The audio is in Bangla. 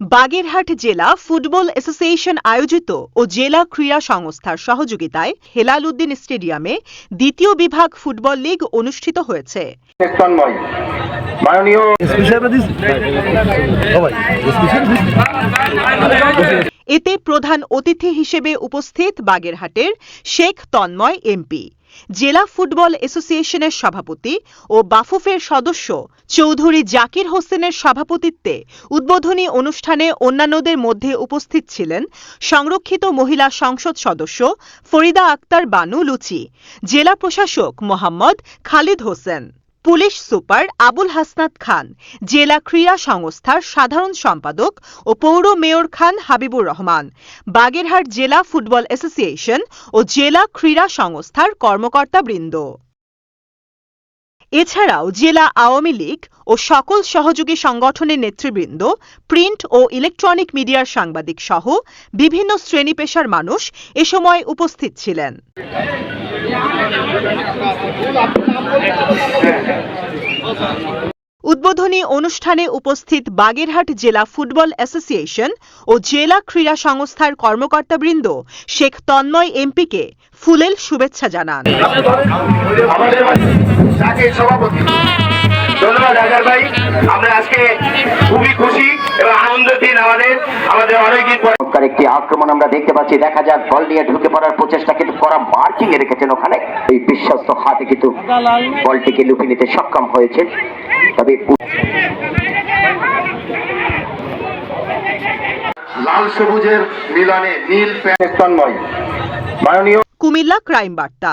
বাগেরহাট জেলা ফুটবল অ্যাসোসিয়েশন আয়োজিত ও জেলা ক্রীড়া সংস্থার সহযোগিতায় হেলাল উদ্দিন স্টেডিয়ামে দ্বিতীয় বিভাগ ফুটবল লীগ অনুষ্ঠিত হয়েছে। এতে প্রধান অতিথি হিসেবে উপস্থিত বাগেরহাটের শেখ তন্ময় এমপি। জেলা ফুটবল অ্যাসোসিয়েশনের সভাপতি ও বাফুফের সদস্য চৌধুরী জাকির হোসেনের সভাপতিত্বে উদ্বোধনী অনুষ্ঠানে অন্যান্যদের মধ্যে উপস্থিত ছিলেন সংরক্ষিত মহিলা সংসদ সদস্য ফরিদা আক্তার বানু লুচি, জেলা প্রশাসক মোহাম্মদ খালিদ হোসেন। পুলিশ সুপার আবুল হাসনাত খান, জেলা ক্রীড়া সংস্থার সাধারণ সম্পাদক ও পৌর মেয়র খান হাবিবুর রহমান, বাগেরহাট জেলা ফুটবল অ্যাসোসিয়েশন ও জেলা ক্রীড়া সংস্থার কর্মকর্তাবৃন্দ। এছাড়াও জেলা আওয়ামী লীগ ও সকল সহযোগী সংগঠনের নেতৃবৃন্দ, প্রিন্ট ও ইলেকট্রনিক মিডিয়ার সাংবাদিক সহ বিভিন্ন শ্রেণি পেশার মানুষ এ সময় উপস্থিত ছিলেন। উদ্বোধনী অনুষ্ঠানে উপস্থিত বাগেরহাট জেলা ফুটবল অ্যাসোসিয়েশন ও জেলা ক্রীড়া সংস্থার কর্মকর্তাবৃন্দ শেখ তন্ময় এমপিকে ফুলেল শুভেচ্ছা জানান। আমরা আজকে খুবই খুশি। আমাদের আমাদের অনেকদিন পর একটি আক্রমণ আমরা দেখতে পাচ্ছি। দেখা যাক বল নিয়ে ঢুকে পড়ার প্রচেষ্টা কিন্তু করা মার্কিং এ রেখেছেন ওখানে। এই বিশ্বস্ত হাতে কিন্তু বলটিকে লুপে নিতে সক্ষম হয়েছে। তবে লাল সবুজের মিলনে নীল প্যান্ট মাননীয় কুমিল্লা ক্রাইম বার্তা।